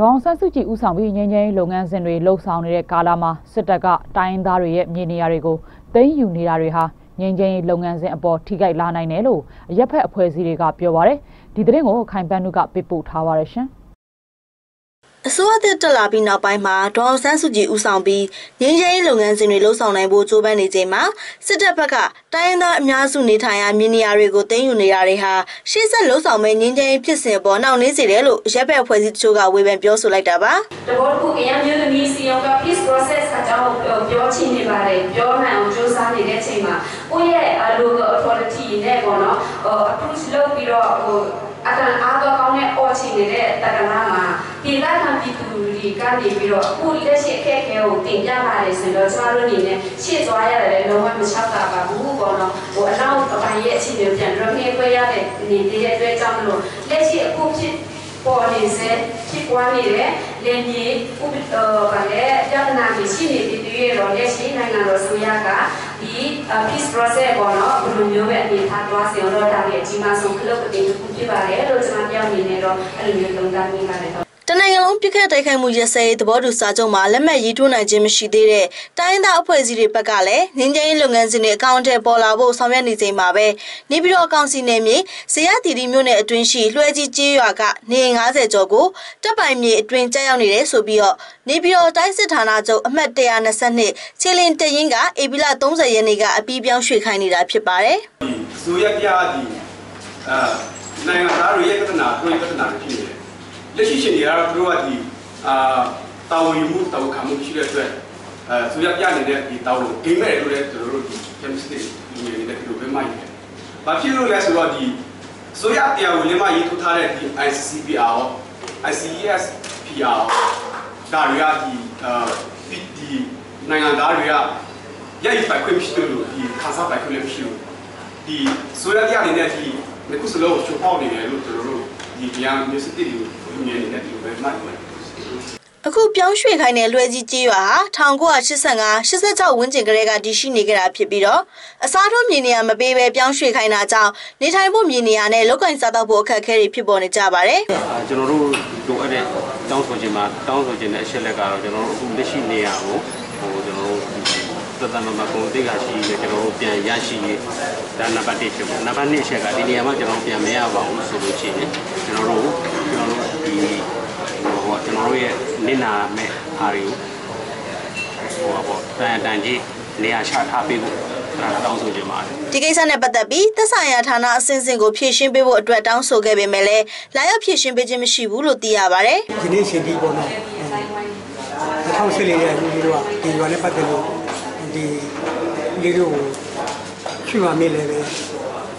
ဒေါအောင်ဆန်းစုကြည်ဦးဆောင်ပြီးငင်းငင်းလုပ်ငန်းစဉ်တွေလှုပ်ဆောင်နေတဲ့ကာလမှာစစ်တပ်ကတိုင်းရင်းသားတွေရဲ့မြေနေရာတွေကိုသိမ်းယူနေတာတွေဟာငင်းငင်းလုပ်ငန်းစဉ်အပေါ်ထိခိုက်လာနိုင်တယ်လို့အရက်ဖက်အဖွဲ့အစည်းတွေကပြောပါရယ်ဒီသတင်းကိုခိုင်ပန်းနုကပြပို့ထားပါရရှင် အစိုးရတက်တက်လာပြီးနောက်ပိုင်းမှာဒေါအောင်ဆန်းစုကြည်ဦးဆောင်ပြီးငင်းချင်းလုပ်ငန်းစဉ်တွေလှုပ်ဆောင်နိုင်ဖို့ကြိုးပမ်းနေချိန်မှာစစ်တပ်ဘက်ကတိုင်းရင်းသားအများစုနေထိုင်ရာမြေနေရာတွေကိုသိမ်းယူနေတာတွေဟာရှေ့ဆက်လှုပ်ဆောင်မဲ့ငင်းချင်းဖြစ်စဉ်ပေါ်နှောင့်နှေးစေတယ်လို့ရပ်ဘက်အဖွဲ့အစည်းတချို့ကဝေဖန်ပြောဆိုလိုက်တာပါတဘောတစ်ခုကရန်မျိုးသမီးစီအောင်က peace process အကြောင်းပြောချင်နေပါတယ်ပြောနိုင်အောင်ကြိုးစားနေတဲ့အချိန်မှာကိုယ့်ရဲ့ local authority နဲ့ပေါ့နော် approach လုပ်ပြီးတော့ဟိုအတန်အား တော့ကောင်းတဲ့အော်ချင်နေတဲ့တက္ကနာမှာဒီကခံပြည်သူတွေကနေပြီးတော့အခုလက်ရှိအခက်အခဲကိုတင်ပြလာတယ်ဆိုတော့ကျမတို့အနေနဲ့ရှေ့သွားရတယ်လည်းလုံးဝမချောက်တာပါဘူးပေါ့နော်ဟိုအနောက်အပိုင်းရဲ့အခြေအနေကိုပြန်တော့နှေးခွဲရတဲ့နေတဲ့အတွက်ကြောင့်မလို့လက်ရှိအခုဖြစ် ပေါ်နေစေဖြစ်ပွားနေတဲ့လင်းကြီးဥပဒေဗာလေပြဿနာတွေရှိနေတဲ့တည်းရောလက်ရှိနိုင်ငံတော်ဆိုရကဒီ peace process ပေါ့နော်ဘယ်လိုမျိုးပဲအနေထားသွားစီအောင်တော့ဒါလည်းအကြီးမားဆုံးခလုတ်အတင်းတစ်ခုဖြစ်ပါတယ်လို့ကျွန်မပြောင်းနေနေတော့အဲ့လိုမျိုးသုံးသပ်မိပါတယ် တနိုင်ငံလုံးပြစ်ခတ်တိုက်ခိုက်မှုရစဲသဘောတူစာချုပ်မှာလက်မှတ်ရေးထိုးနိုင်ခြင်းမရှိသေးတဲ့တိုင်းရင်းသားအဖွဲ့အစည်းတွေဘက်ကလည်းငင်းကျင်းလုပ်ငန်းစဉ်တွေအကောင့်ထဲပေါ်လာဖို့ဆောင်ရွက်နေချိန်မှာပဲနေပြည်တော်ကောင်စီနယ်မြေဇေယျတီတီမြို့နယ်အတွင်းရှိလွှဲကြီးကျေးရွာကနေ90ကျော်ကိုတပ်ပိုင်မြေအတွင်းကြားရောက်နေတယ်ဆိုပြီးတော့နေပြည်တော်တိုင်းစစ်ဌာနချုပ်အမှတ်122ခြေလင်းတရင်ကဧပြီလ30ရက်နေ့ကအပြီးပြောင်းရွှေ့ခိုင်းနေတာဖြစ်ပါတယ်။ဆိုရက်ပြားဒီအာနိုင်ငံသားတွေရဲ့ပြဿနာတွေပြဿနာတွေဖြစ်နေတယ် လက်ရှိရှင်တွေကတော့သူတို့ကဒီအာတာဝန်ယူမှုတာဝန်ခံမှုရှိတဲ့အတွက်အဲဆိုရပြနေတဲ့ဒီတာဝန်ဂိမ်းမဲ့လို့လည်းကျွန်တော်တို့ဒီ chemistry ဒီနေတဲ့ဒီလိုပဲမိုက်တယ်။ဘာဖြစ်လို့လဲဆိုတော့ဒီဆိုရတရားဝင်လည်းမရေးထိုးထားတဲ့ဒီ ICCPR ICES PR ဒါတွေကဒီအာဒီနိုင်ငံသားတွေကရိုက်ပိုက်ခွင့်မရှိလို့ဒီခါစားပိုက်ခွင့်လည်းမရှိလို့ဒီဆိုရတရားနေတဲ့ဒီခုစလုံးချိုးပေါက်နေတယ်လို့ကျွန်တော်တို့ဒီတရားမျိုးစစ်တီကို မြင်နေတဲ့ဒီလိုပဲမှတ်နေတယ်အခုပြောင်းရွှေ့ခိုင်းတဲ့လွယ်ကြီးကြီးရွာဟာ1985 86ဝန်းကျင်ကလေးကတည်ရှိနေကြတာဖြစ်ပြီးတော့အစားထိုးမြေနေရာမပေးဘဲပြောင်းရွှေ့ခိုင်းတာကြောင့်နေထိုင်ဖို့မြေနေရာနဲ့လောက်ကင်စားတော့ဖို့အခက်အခဲတွေဖြစ်ပေါ်နေကြပါတယ်။ကျွန်တော်တို့လိုအပ်တဲ့တောင်းဆိုခြင်းမှာတောင်းဆိုခြင်းတဲ့အချက်လက်ကတော့ကျွန်တော်တို့အခုလက်ရှိနေရာကိုဟိုကျွန်တော်တို့သတ္တမမကုံတိတ်ကရှိနေကျွန်တော်တို့ပြန်ရရှိရေးဒါနံပါတ်1ဖြစ်ပေါ့နံပါတ်2ချက်ကဒီနေရာမှာကျွန်တော်ပြန်မရပါဘူးဆိုလို့ရှိရင်ကျွန်တော်တို့ကျွန်တော်တို့ဒီဟိုကျွန်တော်တို့ရဲ့ နင့်နာမဲ့အားတွေကိုဟိုပေါ့တန်တန်ကြီးနေရာချထားပေးဖို့အဲ့ဒါတောင်းဆိုချင်ပါတယ်ဒီကိစ္စနဲ့ပတ်သက်ပြီးသက်ဆိုင်ရာဌာနအစဉ်စဉ်ကိုဖြည့်ရှင်းပေးဖို့အတွက်တောင်းဆိုခဲ့ပေမဲ့လည်းလာရောက်ဖြည့်ရှင်းပေးခြင်းမရှိဘူးလို့သိရပါတယ်ဒီနေ့ရှင်ဒီပေါ်တော့2014ရဲ့ဒီလိုကဒီရွာနဲ့ပတ်သက်လို့ဒီလေးတို့ချွေပါမိလည်းပဲ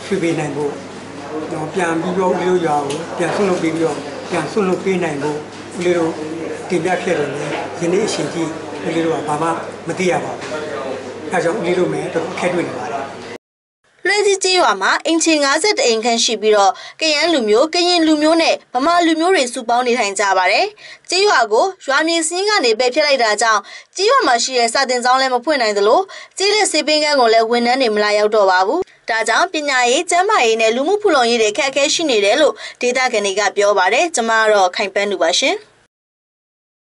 ချွေပေးနိုင်ဖို့တော့ပြန်ပြီးတော့ဦးလေးတို့ရွာကိုပြန်ဆွလုပ်ပြီးတော့ပြန်ဆွလုပ်ပေးနိုင်ဖို့ဦးလေးတို့ တင်ပြခဲ့တယ်လေယနေ့အချိန်ကြီးဦးလေးတို့ကဘာမှမသိရပါဘူးအဲကြောင့်ဦးလေးတို့မဲ့တော့ခက်တွေ့နေပါတယ်လွှဲကြီးကြီးရွာမှာအင်ချီ50အိမ်ခန့်ရှိပြီးတော့ကရန်လူမျိုးကရင်လူမျိုးနဲ့ဗမာလူမျိုးတွေစုပေါင်းနေထိုင်ကြပါတယ်။ကြီးရွာကိုရွာမြေစင်းကနေပယ်ဖျက်လိုက်တာကြောင့်ကြီးရွာမှာရှိတဲ့စာတင်ကျောင်းလည်းမဖွင့်နိုင်သလိုကြီးလက်စေပင်းကန်းကိုလည်းဝန်ထမ်းတွေမလာရောက်တော့ပါဘူး။ဒါကြောင့်ပညာရေးကျန်းမာရေးနဲ့လူမှုဖူလုံရေးတွေခက်ခဲရှိနေတယ်လို့ဒေသခံတွေကပြောပါတယ်။ကျွန်မကတော့ခိုင်ပန်းလူပါရှင်။